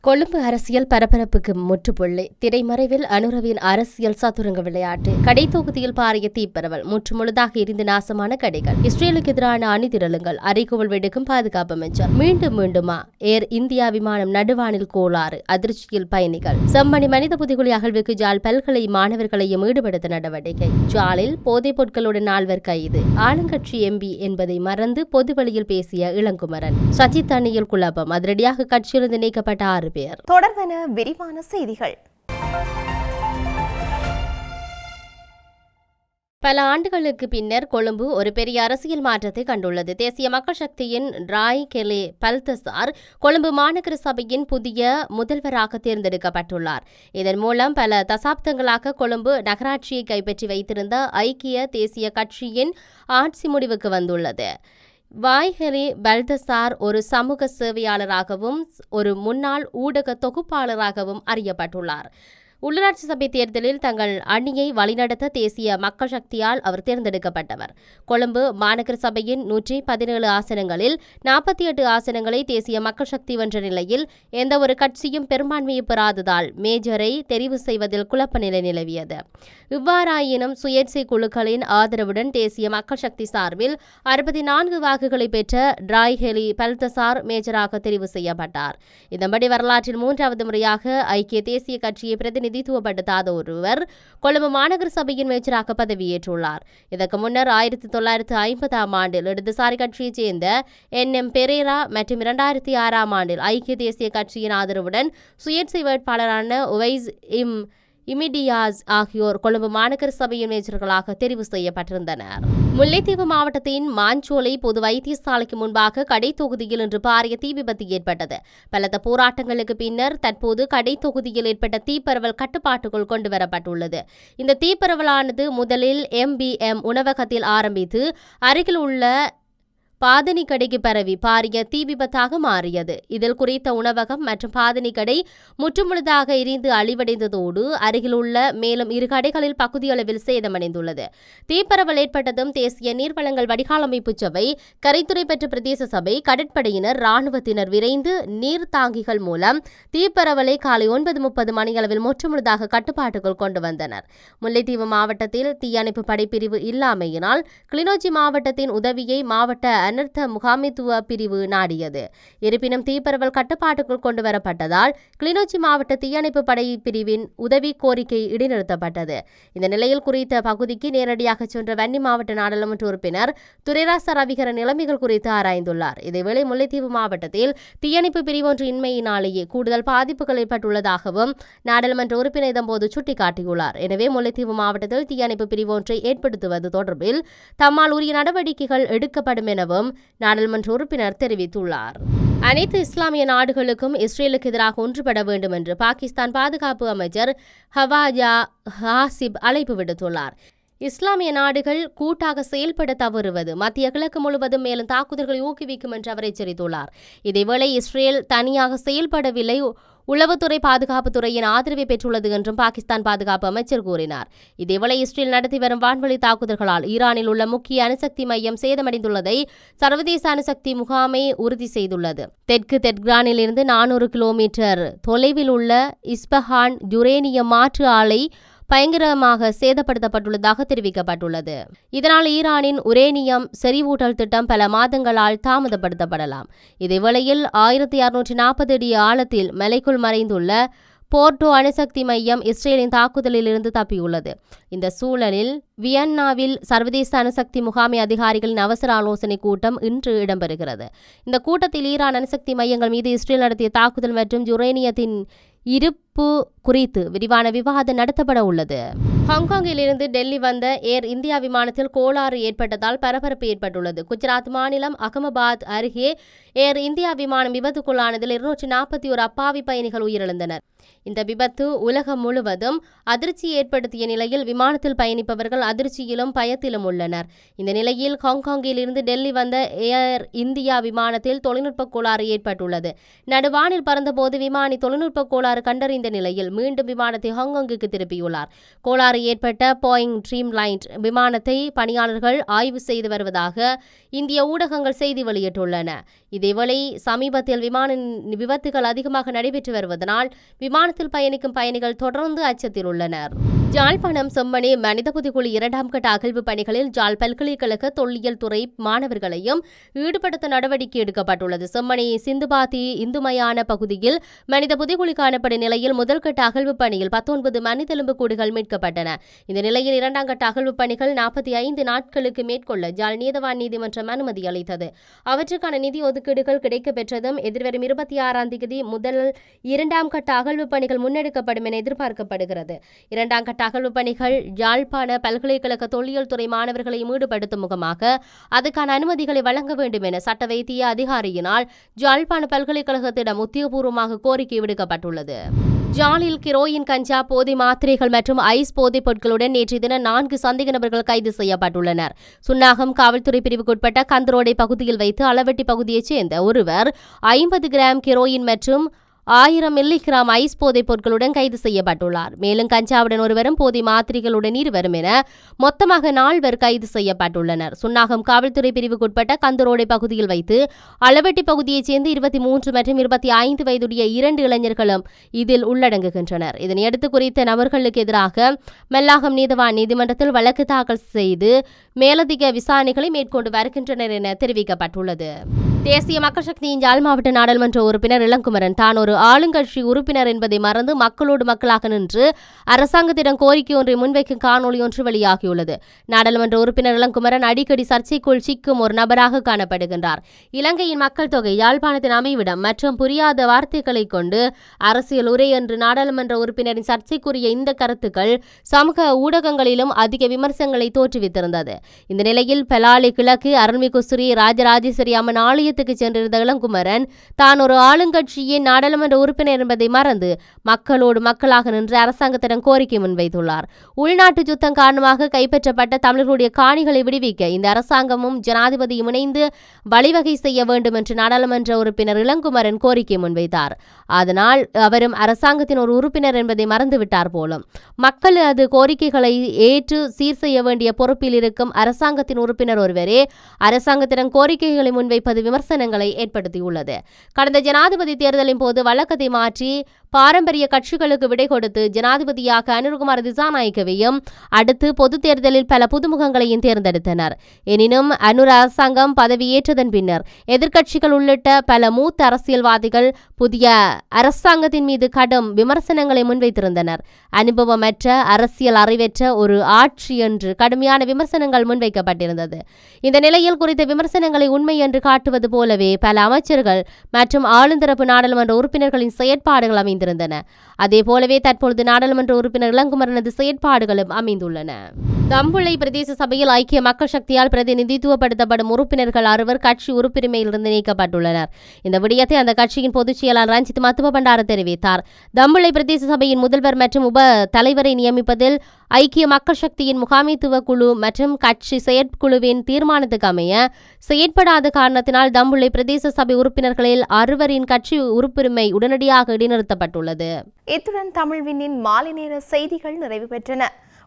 கொழும்பு அரசியல் பரபரப்புக்கு முற்றுப்புள்ளி. திரைமறைவில் அனுரவின் அரசியல் சதுரங்க விளையாட்டு. கடை தொகுதியில் பாரிய தீப்பரவல். முற்றுமுழுதாக இருந்து நாசமான கடைகள். இஸ்ரேலுக்கு எதிரான அணிதிரளுங்கள். அறைகோவல் வெடிக்கும் பாதுகாப்பு அமைச்சர். மீண்டும் மீண்டுமா? ஏர் இந்தியா விமானம் நடுவானில் கோளாறு. அதிர்ச்சியில் பயணிகள். செம்மணி மனித புதிகுலி அகழ்வுக்கு ஜால். பல்கலை மாணவர்களையும் ஈடுபடுத்த நடவடிக்கை. ஜாலில் போதைப் பொருட்களுடன் நால்வர் கைது. ஆளுங்கட்சி எம்பி என்பதை மறந்து பொதுவெளியில் பேசிய இளங்குமரன். சச்சித் அணியில் குழப்பம். அதிரடியாக கட்சியிலிருந்து நீக்கப்பட்ட ஆறு பேர். தொடர்வன விரிவான செய்திகள். பல ஆண்டுகளுக்கு பின்னர் கொழும்பு ஒரு பெரிய அரசியல் மாற்றத்தை கண்டுள்ளது. தேசிய மக்கள் சக்தியின் ராய் கெலே பல்தசார் கொழும்பு மாநகர சபையின் புதிய முதல்வராக தேர்ந்தெடுக்கப்பட்டுள்ளார். இதன் மூலம் பல தசாப்தங்களாக கொழும்பு நகராட்சியை கைப்பற்றி வைத்திருந்த ஐக்கிய தேசிய கட்சியின் ஆட்சி முடிவுக்கு வந்துள்ளது. வாய்ஹெலி பல்தசார் ஒரு சமூக சேவையாளராகவும் ஒரு முன்னாள் ஊடக தொகுப்பாளராகவும் அறியப்பட்டுள்ளார். உள்ளாட்சி சபை தேர்தலில் தங்கள் அணியை வழிநடத்த தேசிய மக்கள் சக்தியால் அவர் தேர்ந்தெடுக்கப்பட்டவர். கொழும்பு மாநகர சபையின் நூற்றி பதினேழு ஆசனங்களில் நாற்பத்தி எட்டு ஆசனங்களை தேசிய மக்கள் சக்தி வென்ற நிலையில் எந்த ஒரு கட்சியும் பெரும்பான்மையை பெறாததால் மேஜரை தெரிவு செய்வதில் குழப்ப நிலை நிலவியது. இவ்வாறாயினும் சுயேட்சை குழுக்களின் ஆதரவுடன் தேசிய மக்கள் சக்தி சார்பில் அறுபத்தி நான்கு வாக்குகளை பெற்ற டிராய்ஹெலி பல்தசார் மேஜராக தெரிவு செய்யப்பட்டார். இதன்படி வரலாற்றில் மூன்றாவது முறையாக ஐக்கிய தேசிய கட்சியை பிரதிநிதித்துவப்படுத்தாத ஒருவர் கொழும்பு மாநகர சபையின் மேஜராக பதவியேற்றுள்ளார். இதற்கு முன்னர் ஆயிரத்தி தொள்ளாயிரத்தி ஐம்பதாம் ஆண்டில் இடதுசாரி கட்சியைச் சேர்ந்த என். எம். பெரேரா மற்றும் இரண்டாயிரத்தி ஆறாம் ஆண்டில் ஐக்கிய தேசிய கட்சியின் ஆதரவுடன் சுயேட்சை வேட்பாளரான உவைஸ் இம். இமிடியாஸ் ஆகியோர் கொழும்பு மாநகர சபையின் மேஜர்களாக தெரிவு செய்யப்பட்டிருந்தனர். முல்லைத்தீவு மாவட்டத்தின் மாஞ்சோலை பொது வைத்தியசாலைக்கு முன்பாக கடை தொகுதியில் இன்று பாரிய தீ விபத்து ஏற்பட்டது. பலத்த போராட்டங்களுக்கு பின்னர் தற்போது கடை தொகுதியில் ஏற்பட்ட தீப்பரவல் கட்டுப்பாட்டுக்குள் கொண்டு வரப்பட்டுள்ளது இந்த தீப்பரவலானது முதலில் எம்பிஎம் உணவகத்தில் ஆரம்பித்து அருகில் உள்ள பாதனி கடைக்கு பரவி பாரிய தீ விபத்தாக மாறியது. இதில் குறித்த உணவகம் மற்றும் பாதனி கடை முற்றுமுழுதாக எரிந்து அழிவடைந்ததோடு அருகிலுள்ள மேலும் இரு கடைகளில் பகுதியளவில் சேதமடைந்துள்ளது. தீப்பரவல் ஏற்பட்டதும் தேசிய நீர்வளங்கள் வடிகாலமைப்பு சபை கரைத்துறை பெற்ற பிரதேச சபை கடற்படையினர் ராணுவத்தினர் விரைந்து நீர் தாங்கிகள் மூலம் தீப்பரவலை காலை ஒன்பது முப்பது மணியளவில் முற்றுமுழுதாக கட்டுப்பாட்டுக்குள் கொண்டு வந்தனர். முல்லைத்தீவு மாவட்டத்தில் தீயணைப்பு படைப்பிரிவு இல்லாமையினால் கிளிநொச்சி மாவட்டத்தின் உதவியை மாவட்ட அனர்த்த முகாமித்துவ பிரிவு நாடியது. இருப்பினும் தீப்பரவல் கட்டுப்பாட்டுக்குள் கொண்டு வரப்பட்டதால் கிளிநொச்சி மாவட்ட தீயணைப்பு படை பிரிவின் உதவி கோரிக்கை இடைநிறுத்தப்பட்டது. இந்த நிலையில் குறித்த பகுதிக்கு நேரடியாக சென்ற வன்னி மாவட்ட நாடாளுமன்ற உறுப்பினர் துரைராச ரவிகர நிலைமைகள் குறித்து ஆராய்ந்துள்ளார். இதேவேளை முல்லைத்தீவு மாவட்டத்தில் தீயணைப்பு பிரிவு ஒன்று இன்மையினாலேயே கூடுதல் பாதிப்புகள் ஏற்பட்டுள்ளதாகவும் நாடாளுமன்ற உறுப்பினர் இதன்போது சுட்டிக்காட்டியுள்ளார். எனவே முல்லைத்தீவு மாவட்டத்தில் தீயணைப்பு பிரிவு ஒன்றை ஏற்படுத்துவது தொடர்பில் தம்மால் உரிய நடவடிக்கைகள் எடுக்கப்படும் எனவும் நாடாளுமன்ற உறுப்பினர் தெரிவித்துள்ளார். அனைத்து இஸ்லாமிய நாடுகளுக்கும் இஸ்ரேலுக்கு எதிராக ஒன்றுபட வேண்டும் என்று பாகிஸ்தான் பாதுகாப்பு அமைச்சர் ஹவாஜா ஹாசிப் அழைப்பு விடுத்துள்ளார். இஸ்லாமிய நாடுகள் கூட்டாக செயல்பட தவறுவது மத்திய கிழக்கு முழுவதும் மேலும் தாக்குதல்களை ஊக்குவிக்கும் என்று அவர் எச்சரித்துள்ளார். இதேவேளை இஸ்ரேல் தனியாக செயல்படவில்லை உளவுத்துறை பாதுகாப்புத்துறையின் ஆதரவை பெற்றுள்ளது என்றும் பாகிஸ்தான் பாதுகாப்பு அமைச்சர் கூறினார். இதேவேளை இஸ்ரேல் நடத்தி வரும் வான்வழி தாக்குதல்களால் ஈரானில் உள்ள முக்கிய அணுசக்தி மையம் சேதமடைந்துள்ளதை சர்வதேச அணுசக்தி முகாமை உறுதி செய்துள்ளது. தெற்கு தெற்கிரானிலிருந்து நானூறு கிலோமீட்டர் தொலைவில் உள்ள இஸ்பஹான் யுரேனியம் மாற்று ஆலை பயங்கரமாக சேதப்படுத்தப்பட்டுள்ளதாக தெரிவிக்கப்பட்டுள்ளது. இதனால் ஈரானின் உரேனியம் செறிவூட்டல் திட்டம் பல மாதங்களால் தாமதப்படுத்தப்படலாம். இதேவேளையில் ஆயிரத்தி அறுநூற்றி நாற்பது அடி ஆழத்தில் மலைக்குள் மறைந்துள்ள போர்டோ அணுசக்தி மையம் இஸ்ரேலின் தாக்குதலிலிருந்து தப்பியுள்ளது. இந்த சூழலில் வியன்னாவில் சர்வதேச அணுசக்தி முகாமை அதிகாரிகளின் அவசர ஆலோசனை கூட்டம் இன்று இடம்பெறுகிறது. இந்த கூட்டத்தில் ஈரான் அணுசக்தி மையங்கள் மீது இஸ்ரேல் நடத்திய தாக்குதல் மற்றும் யுரேனியத்தின் இருப்பு குறித்து விரிவான விவாதம் நடத்தப்பட உள்ளது. ஹாங்காங்கில் இருந்து டெல்லி வந்த ஏர் இந்தியா விமானத்தில் கோளாறு ஏற்பட்டதால் பரபரப்பு ஏற்பட்டுள்ளது. குஜராத் மாநிலம் அகமதாபாத் அருகே ஏர் இந்தியா விமானம் விபத்துக்குள்ளானதில் இருநூற்றி நாற்பத்தி ஒரு அப்பாவி பயணிகள் உயிரிழந்தனர். இந்த விபத்து உலகம் முழுவதும் அதிர்ச்சி ஏற்படுத்திய நிலையில் விமானத்தில் பயணிப்பவர்கள் அதிர்ச்சியிலும் பயத்திலும் உள்ளனர். இந்த நிலையில் ஹாங்காங்கில் இருந்து டெல்லி வந்த ஏர் இந்தியா விமானத்தில் தொழில்நுட்ப கோளாறு ஏற்பட்டுள்ளது. நடுவானில் பறந்தபோது விமானி தொழில்நுட்ப கோளாறு கண்டறிந்த நிலையில் மீண்டும் விமானத்தை ஹாங்காங்குக்கு திருப்பியுள்ளார். கோளாறு ஏற்பட்ட போயிங் ட்ரீம் லைன் விமானத்தை பணியாளர்கள் ஆய்வு செய்து வருவதாக இந்திய ஊடகங்கள் செய்தி வெளியிட்டுள்ளன. இதேவேளை சமீபத்தில் விமான விபத்துகள் அதிகமாக நடைபெற்று வருவதனால் விமானத்தில் பயணிக்கும் பயணிகள் தொடர்ந்து அச்சத்தில் உள்ளனர். ஜாழ்ப்பாணம் செம்மணி மனித புதுக்குழி இரண்டாம் கட்ட அகழ்வு பணிகளில் ஜாழ் பல்கலைக்கழக தொல்லியல் துறை மாணவர்களையும் ஈடுபடுத்த நடவடிக்கை எடுக்கப்பட்டுள்ளது. செம்மணி சிந்துபாத்தி இந்துமயான பகுதியில் மனித புதைகுழி காணப்படும் நிலையில் முதல் கட்ட அகழ்வு பணியில் பத்தொன்பது மனிதெலும்பு கூடுகள் மீட்கப்பட்டன. இந்த நிலையில் இரண்டாம் கட்ட அகழ்வு பணிகள் நாற்பத்தி ஐந்து நாட்களுக்கு மேற்கொள்ள ஜால் நீதவான் நீதிமன்றம் அனுமதி அளித்தது. அவற்றுக்கான நிதி ஒதுக்கீடுகள் கிடைக்கப் பெற்றதும் எதிர்வரும் இருபத்தி ஆறாம் தேதி முதல் இரண்டாம் கட்ட அகழ்வு பணிகள் முன்னெடுக்கப்படும் என எதிர்பார்க்கப்படுகிறது. இரண்டாம் கட்ட அகழ்வு பணிகள் யாழ்ப்பாண பல்கலைக்கழக தொல்லியல் துறை மாணவர்களை ஈடுபடுத்தும் முகமாக அதுக்கான அனுமதிகளை வழங்க வேண்டும் என சட்ட வைத்திய அதிகாரியினால் யாழ்ப்பாண பல்கலைக்கழகத்திடம் உத்தியோகபூர்வமாக கோரிக்கை விடுக்கப்பட்டுள்ளது. ஜாலில் கிரோயின் கஞ்சா போதை மாத்திரைகள் மற்றும் ஐஸ் போதைப் பொருட்களுடன் நேற்று தினம் நான்கு சந்தேக நபர்கள் கைது செய்யப்பட்டுள்ளனர். சுன்னாகம் காவல்துறை பிரிவுக்குட்பட்ட கந்தரோடை பகுதியில் வைத்து அளவெட்டி பகுதியைச் சேர்ந்த ஒருவர் ஐம்பது கிராம் கிரோயின் மற்றும் ஆயிரம் மில்லிகிராம் ஐஸ் போதைப் பொருட்களுடன் கைது செய்யப்பட்டுள்ளார். மேலும் கஞ்சாவுடன் ஒருவரும் போதை மாத்திரைகளுடன் இருவரும் என மொத்தமாக நால்வர் கைது செய்யப்பட்டுள்ளனர். சுன்னாகம் காவல்துறை பிரிவுக்குட்பட்ட கந்தரோடை பகுதியில் வைத்து அளவெட்டி பகுதியைச் சேர்ந்து இருபத்தி மூன்று மற்றும் இருபத்தி ஐந்து வயதுடைய இரண்டு இளைஞர்களும் இதில் உள்ளடங்குகின்றனர். இதனையடுத்து குறித்த நபர்களுக்கு எதிராக மெல்லாகம் நீதவான் நீதிமன்றத்தில் வழக்கு தாக்கல் செய்து மேலதிக விசாரணைகளை மேற்கொண்டு வருகின்றனர் என தெரிவிக்கப்பட்டுள்ளது. தேசிய மக்கள் சக்தியின் யாழ் மாவட்ட நாடாளுமன்ற உறுப்பினர் இளங்குமரன். தான் ஒரு ஆளுங்கட்சி உறுப்பினர் என்பதை மறந்து மக்களோடு மக்களாக நின்று அரசாங்கத்திடம் கோரிக்கை ஒன்றை முன்வைக்கும் காணொலி ஒன்று வெளியாகியுள்ளது. நாடாளுமன்ற உறுப்பினர் இளங்குமரன் அடிக்கடி சர்ச்சைக்குள் சிக்கும் ஒரு நபராக காணப்படுகின்றார். இலங்கையின் மக்கள் தொகை யாழ்ப்பாணத்தின் அமைவிடம் மற்றும் புரியாத வார்த்தைகளை கொண்டு அரசியல் உரை என்று நாடாளுமன்ற உறுப்பினரின் சர்ச்சைக்குரிய இந்த கருத்துக்கள் சமூக ஊடகங்களிலும் அதிக விமர்சனங்களை தோற்றுவித்திருந்தது. இந்த நிலையில் பெலாலி கிழக்கு அருள்மிகு ஸ்ரீ ராஜராஜேஸ்வரி அம்மன் ஆலயத்துக்கு சென்றிருந்த இளங்குமரன் தான் ஒரு ஆளுங்கட்சியின் நாடாளுமன்ற உறுப்பினர் என்பதை மறந்து மக்களோடு மக்களாக நின்று அரசாங்கத்திடம் கோரிக்கை முன்வைத்துள்ளார். உள்நாட்டு யுத்தம் காரணமாக கைப்பற்றப்பட்ட தமிழர்களுடைய காணிகளை விடுவிக்க இந்த அரசாங்கமும் ஜனாதிபதியும் இணைந்து வழிவகை செய்ய வேண்டும் என்று நாடாளுமன்ற உறுப்பினர் இளங்குமரன் கோரிக்கை முன்வைத்தார். அதனால் அவரும் அரசாங்கத்தின் ஒரு உறுப்பினர் என்பதை மறந்துவிட்டார் போலும். மக்கள் அது கோரிக்கைகளை ஏற்று சீர் செய்ய வேண்டிய பொறுப்பில் இருக்கும் அரசாங்கத்தின் உறுப்பினர் ஒருவரே அரசாங்கத்திடம் கோரிக்கைகளை முன்வைப்பது விமர்சனங்களை ஏற்படுத்தியுள்ளது. கடந்த ஜனாதிபதி தேர்தலின் போது வழக்கத்தை மாற்றி பாரம்பரிய கட்சிகளுக்கு விடை கொடுத்து ஜனாதிபதியாக அனுர்குமார் திசாநாயக்கவையும் அடுத்து பொதுத் தேர்தலில் பல புதுமுகங்களையும் தேர்ந்தெடுத்தனர். எனினும் அனுர் அரசாங்கம் பதவியேற்றதன் பின்னர் எதிர்க்கட்சிகள் உள்ளிட்ட பல மூத்த அரசியல்வாதிகள் புதிய அரசாங்கத்தின் மீது கடும் விமர்சனங்களை முன்வைத்திருந்தனர். அனுபவமற்ற அரசியல் அறிவற்ற ஒரு ஆட்சி என்று கடுமையான விமர்சனங்கள் முன்வைக்கப்பட்டிருந்தது. இந்த நிலையில் குறித்த விமர்சனங்களை உண்மை என்று காட்டுவது போலவே பல அமைச்சர்கள் மற்றும் ஆளுந்தரப்பு நாடாளுமன்ற உறுப்பினர்களின் செயற்பாடுகள் அமைந்திருந்தன. அதே போலவே தற்பொழுது நாடாளுமன்ற உறுப்பினர் இளங்குமரனது செயற்பாடுகளும் அமைந்துள்ளன. தம்புள்ளை பிரதேச சபையில் ஐக்கிய மக்கள் சக்தியால் பிரதிநிதித்துவப்படுத்தப்படும் உறுப்பினர்கள் அறுவர் கட்சி உறுப்பிரிமையிலிருந்து நீக்கப்பட்டுள்ளனர். இந்த விடயத்தை அந்த கட்சியின் பொதுச் செயலாளர் ரஞ்சித் மத்துவ பண்டார தெரிவித்தார். தம்புள்ளை பிரதேச சபையின் முதல்வர் மற்றும் உப தலைவரை நியமிப்பதில் ஐக்கிய மக்கள் சக்தியின் முகாமைத்துவ குழு மற்றும் கட்சி செயற்குழுவின் தீர்மானத்துக்கு அமைய செயற்படாத காரணத்தினால் தம்புள்ளை பிரதேச சபை உறுப்பினர்களில் அறுவரின் கட்சி உறுப்புரிமை உடனடியாக இடைநிறுத்தப்பட்டுள்ளது. இத்துடன் தமிழ்வினின் மாலை நேர செய்திகள் நிறைவு பெற்றன.